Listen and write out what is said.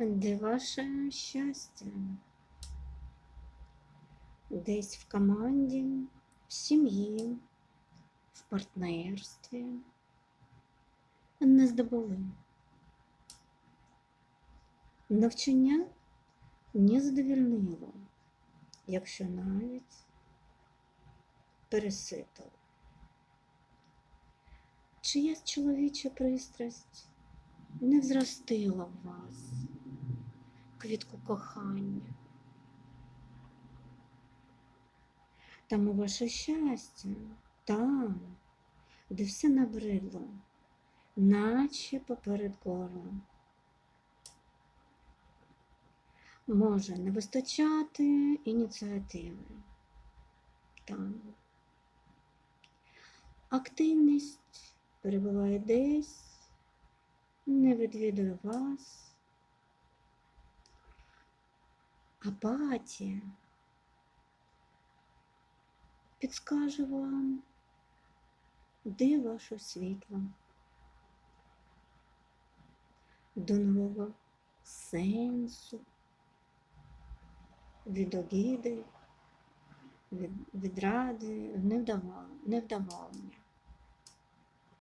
Де ваше щастя? Десь в команді, в сім'ї, в партнерстві. Не здобули. Навчання не задовільнило, якщо навіть переситило. Чиясь чоловіча пристрасть не взростила в вас квітку кохання. Тому ваше щастя там, де все набридло, наче поперед горлом. Може не вистачати ініціативи. Там. Активність перебуває десь, не відвідує вас. Апатія. Підскаже вам, де ваше світло. До нового сенсу, від огіди, від, від ради, невдава- невдоволення.